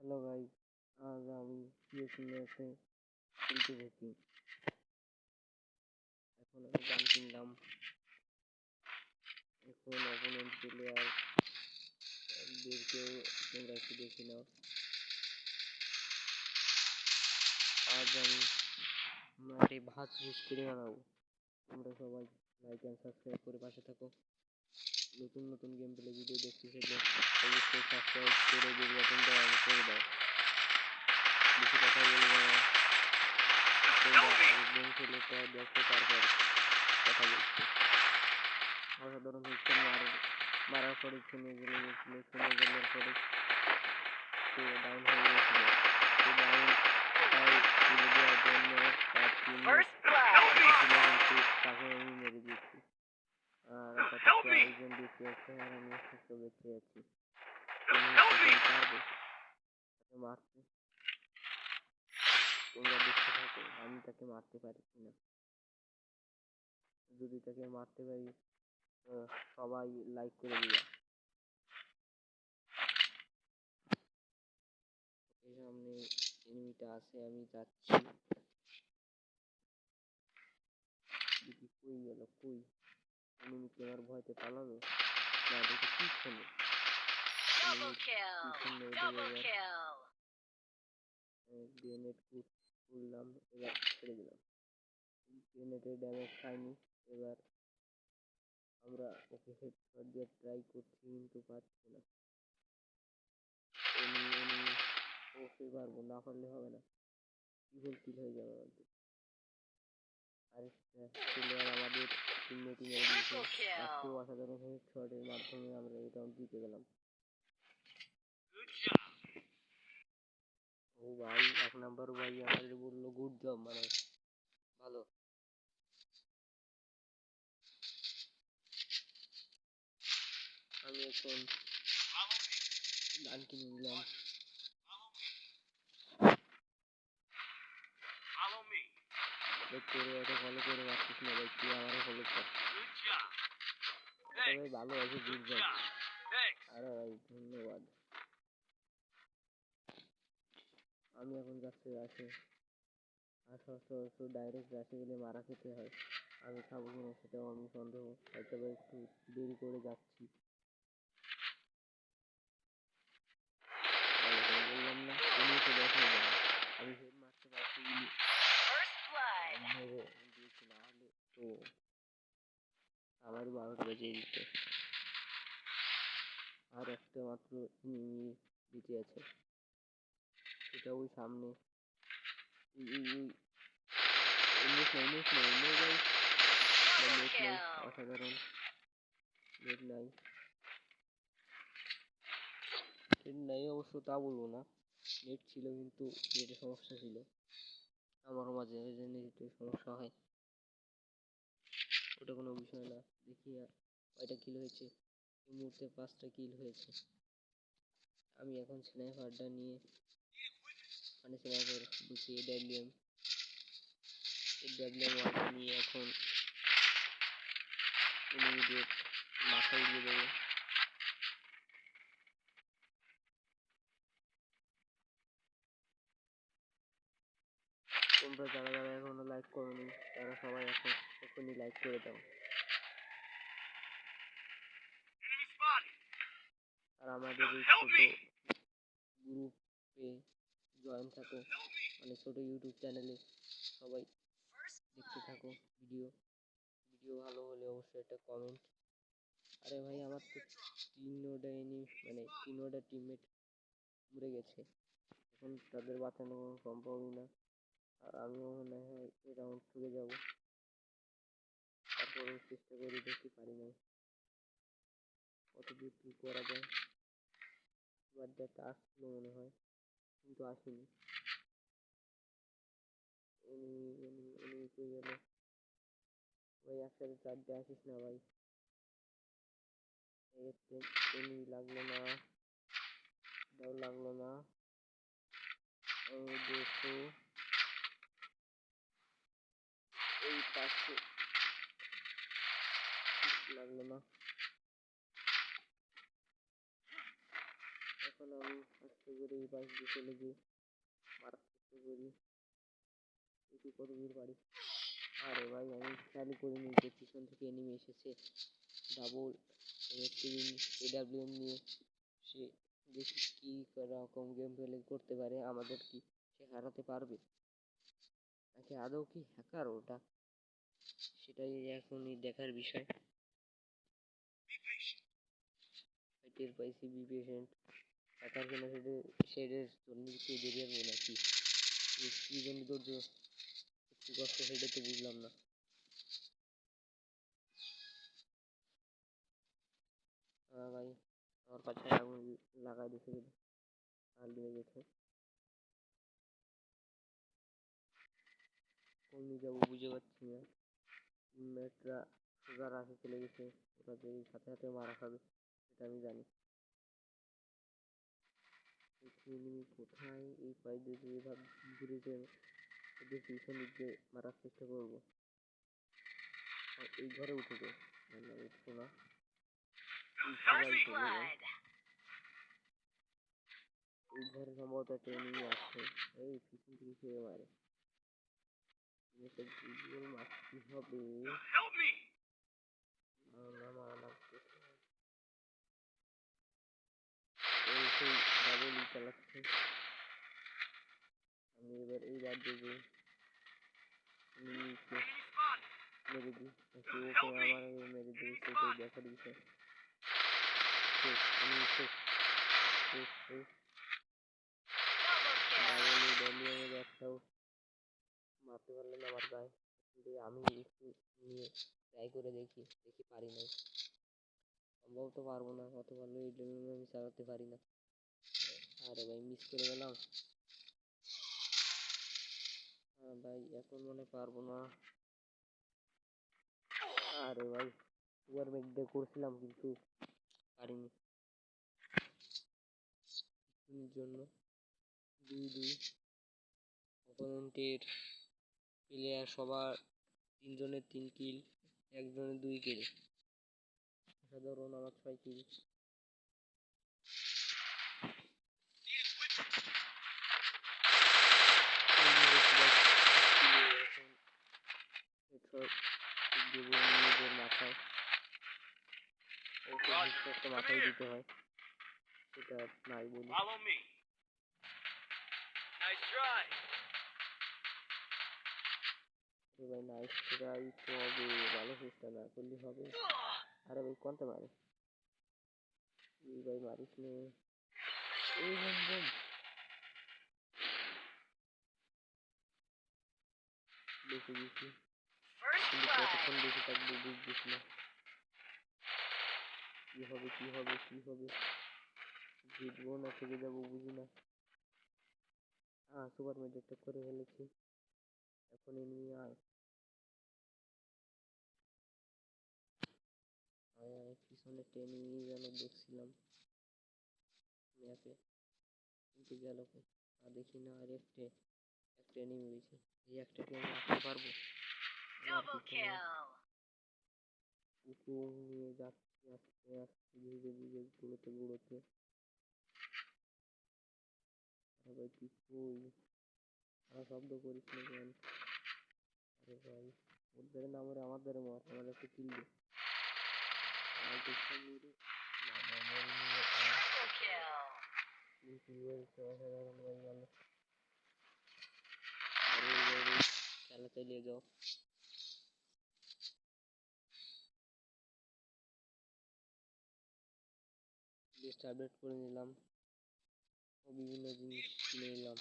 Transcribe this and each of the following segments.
Hello guys আজ আমি PS ম্যাচে খেলতে থাকি এখন আমি গান কিনলাম। এখন অপোনেন্ট প্লেয়ার দেরকেও তোমরা একটু দেখে নাও। আজ আমি মাঠে ভাত রুজ করে বানাবো। তোমরা সবাই লাইক অ্যান্ড সাবস্ক্রাইব করে পাশে থাকো। নতুন নতুন গেম প্লে ভিডিও দেখতে চাইলে অবশ্যই সাবস্ক্রাইব করে বেল বাটনটা অন করে দাও। বেশি কথা বলব না। তোমরা আগে গেম খেলেটা দেখো তারপর কথা বলছি। অসাধারণ হচ্ছে মার মারার পরে থেমে গেলে গেছিল থেমে গেলার পরে সে ডাউন হয়ে গেছিল। সে ডাউন তাই তুলে দেওয়ার জন্য তার টিম তাকে আমি মেরে দিয়েছি। আরেকজন বেঁচে আমি সুস্থ বেঁচে আছি। মারতে। তোমরা দেখতে থাকো আমি তাকে মারতে পারি কিনা। যদি তাকে মারতে পারি সবাই লাইক করে এই সামনে এনিমিটা আছে আমি যাচ্ছি। কই গেল? কই? এনিমি কি আমার ভয়তে পালাবে। না দেখি পিছনে kill. পিছনে গ্রেনেড তুললাম এবার ছেড়ে দিলাম। গ্রেনেডের ড্যামেজ খাইনি এবার আমরা ওকে হেডশট দিয়ে ট্রাই করছি কিন্তু পারছি না। এমনি এমনি অবশ্যই পারব না পারলে হবে না। ইগল কিল হয়ে যাবে আমাদের আরেকটা প্লেয়ার আমাদের মেরে দিয়েছে অসাধারণ মাধ্যমে আমরা এই রাউন্ড জিতে গেলাম। ও ভাই এক নাম্বার ভাই আমাদের বলল গুড জব মানে ভালো। আমি এখন গান কিনে নিলাম Follow me. করে করে। না ভালো আছে ধন্যবাদ। আমি এখন যাচ্ছি রাশে আর সচরাচর ডাইরেক্ট রাশে গেলে মারা খেতে হয়। আমি খাব কিনা সেটাও আমি সন্দেহ হয়তো একটু দেরি করে যাচ্ছি আর এখন বললাম না তুমি তো দেখো না আমি হেড মারতে পারছি First blood. ভেবে দিয়েছি না হলে তো আমারই বারোটা বেজে দিত। আর একটা মাত্র বেঁচে আছে। সেটা ওই সামনে. অসাধারণ। নাই। নাই অবশ্য, তা বলব না। নেট ছিল কিন্তু নেটের সমস্যা ছিল। আমারও মাঝে মাঝে সমস্যা হয়। ওটা কোনো বিষয় না। দেখি কয়টা কিল হয়েছে। এই মুহূর্তে পাঁচটা কিল হয়েছে। আমি এখন স্নাইপারটা নিয়ে মানে স্নাইপার বলছি এডাব্লিউএম এডাব্লিউএম ওয়ানটা নিয়ে এখন এনিমিদের মাথা দেবো। তোমরা যারা যারা এখনও লাইক করোনি, তারা সবাই এখন এখনই লাইক করে দাও। আর আমাদের এই ছোট! গ্রুপে জয়েন থাকো। মানে ছোট ইউটিউব চ্যানেলে সবাই দেখতে থাকো ভিডিও ভিডিও ভালো হলে অবশ্যই একটা কমেন্ট আরে ভাই আমার তো তিনোটা এনি মানে তিনোটা টিমমেট মরে গেছে। এখন তাদের বাঁচানো সম্ভবই না। আর আমিও মনে হয় এই রাউন্ড থেকে যাব। তারপরে চেষ্টা করি দেখতে পারি না কত দূর কী করা যায়? এবার আসছিল মনে হয়, কিন্তু আসেনি। উনি উনি উনি আসিস না ভাই। উনি লাগল না এটাও লাগল না। দেখো, এই পাশে লাগল না। এখন আমি আস্তে করে এই পাশ দিয়ে চলে গিয়ে মারার চেষ্টা করি দেখি কত দূর পারি? আরে ভাই, আমি খেয়ালই করিনি যে পিছন থেকে এনিমি এসেছে। ডাবল একটি এডাব্লিউএম নিয়ে সে দেখি কি রকম গেম প্লে করতে পারে। আমাদের কি সে হারাতে পারবে? নাকি আদৌ কি হ্যাকার ওটা? সেটাই এখনই দেখার বিষয়। টের পাইছি বি পেশেন্ট হ্যাকার কিনা সেটা সেটার জন্য কি বেরিয়ে আসব নাকি কি জন্য ধৈর্য? একটু কষ্ট, সেটা তো বুঝলাম না। হ্যাঁ ভাই, আমার কাছে আগুন লাগাই দিছে। আর লেগে গেছে। দিকে যাব বুঝে পাচ্ছি না। মেটরা সোজা চলে গেছে। ওরা সাথে সাথে মারা খাবে। সেটা আমি জানি। কোথায় এই পাশ দিয়ে যে এভাবে ঘুরেছে ওদের পিছন দিয়ে মারার চেষ্টা করব? এই ঘরে উঠেছে না না উঠবো না। এই ঘরে সম্ভবত একটা enemy আছে। এই পিছন থেকে খেয়ে মারে। এটা গুগল মারতে হবে? না না সেই ডাবলই চালাচ্ছে আমি এবার এই বাদ দিয়ে এনিমিকে Enemy spotted. মেরে দিই নাকি ওকে আমার আগে মেরে দিই সেটাই দেখার বিষয় শেষ আমি শেষ শেষ শেষ Double kill. ডাবল ডলিয়ামের একটাও মারতে পারলে না আমার গায়ে কিন্তু আমি একটু নিয়ে ট্রাই করে দেখি দেখি পারি নাই সম্ভবত পারব না অত ভালো এই ডলিয়ামে আমি চালাতে পারি না আরে ভাই মিস করে গেলাম। হ্যাঁ ভাই, এখন মনে পারব না। আরে ভাই সুপার মেক দিয়ে করছিলাম কিন্তু পারিনি। জন্য দুই দুই অপোনেন্টের প্লেয়ার সবার তিনজনের তিন কিল একজনের দুই কিল অসাধারণ আমার ছয় কিল Need equipment. নিজেদের মাথায় ওকে একটা মাথায় দিতে হয়। সেটা নাই বলি। Follow me. Nice try. আরে ভাই নাইস ট্রাই তো ভালো চেষ্টা না করলে হবে। আরে ভাই কোনটা মারে? এই ভাই মারিস নে। এই বম বম বেশি বেশি কিন্তু কতক্ষণ বেশি থাকব বুঝছিস না। কি হবে কি হবে কি হবে? জিতবো না থেকে যাব বুঝি না। হ্যাঁ সুপার ম্যাজিকটা করে ফেলেছি। এখন এমনি আয়। আয় পিছনে টেনে নিয়ে যেন দেখছিলাম। ম্যাপে কিন্তু গেল আর দেখি না আর একটা একটা এনিমি রয়েছে এই একটা কি আমি রাখতে পারব? নিয়ে যাচ্ছি। আস্তে আস্তে ধীরে ধীরে গুলোতে গুলোতে ভাই তুই কই? আর শব্দ করিস না কেন আরে ভাই ওর ধরে না মরে আমার ধরে মর আমার দেখতে মরে না না মরে লিস্ট আপডেট করে নিলাম। বিভিন্ন জিনিস কিনে নিলাম।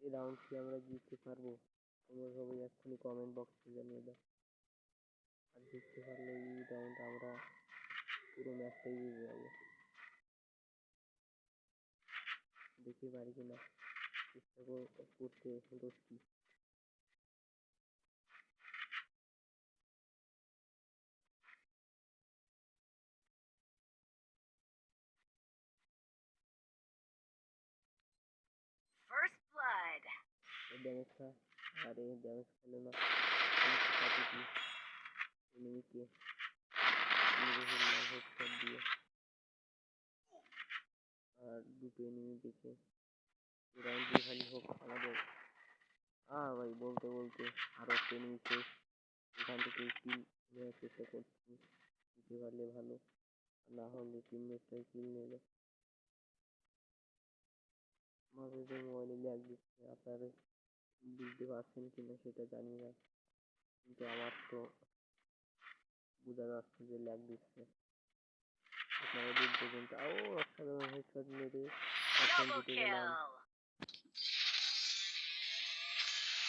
এই রাউন্ড কি আমরা জিততে পারব? তোমরা সবাই এক্ষুনি কমেন্ট বক্সে জানিয়ে দাও। আর জিততে পারলে এই রাউন্ড আমরা পুরো ম্যাচটাই জিতে ইয়ে যাব। দেখতে পারি কিনা। চেষ্টা করতে সন্তুষ্টি আরে ড্যামেজ না। হেডশট দিয়ে। আর দুটো এনিমি পেয়েছে রাউন্ড দিয়ে হোক আমাদের। আ ভাই, বলতে বলতে আরও একটা এনিমি শেষ এখান থেকে কিল নেওয়ার চেষ্টা করছি। দিতে পারলে ভালো না হলে টিমমেটটাই কিল নেবে। মাঝে যে মোবাইলে ল্যাগ দিচ্ছে, আপনারা বুঝতে পারছেন কিনা সেটা জানি না। কিন্তু আমার তো বোঝা যাচ্ছে যে ল্যাগ দিচ্ছে। আপনারা বুঝতে কিন্তু ও অসাধারণ হেডশট মেরে এখন Double জিতে গেলাম kill.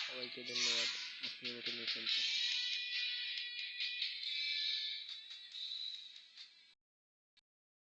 সবাইকে ধন্যবাদ আজকের মতো নিয়ে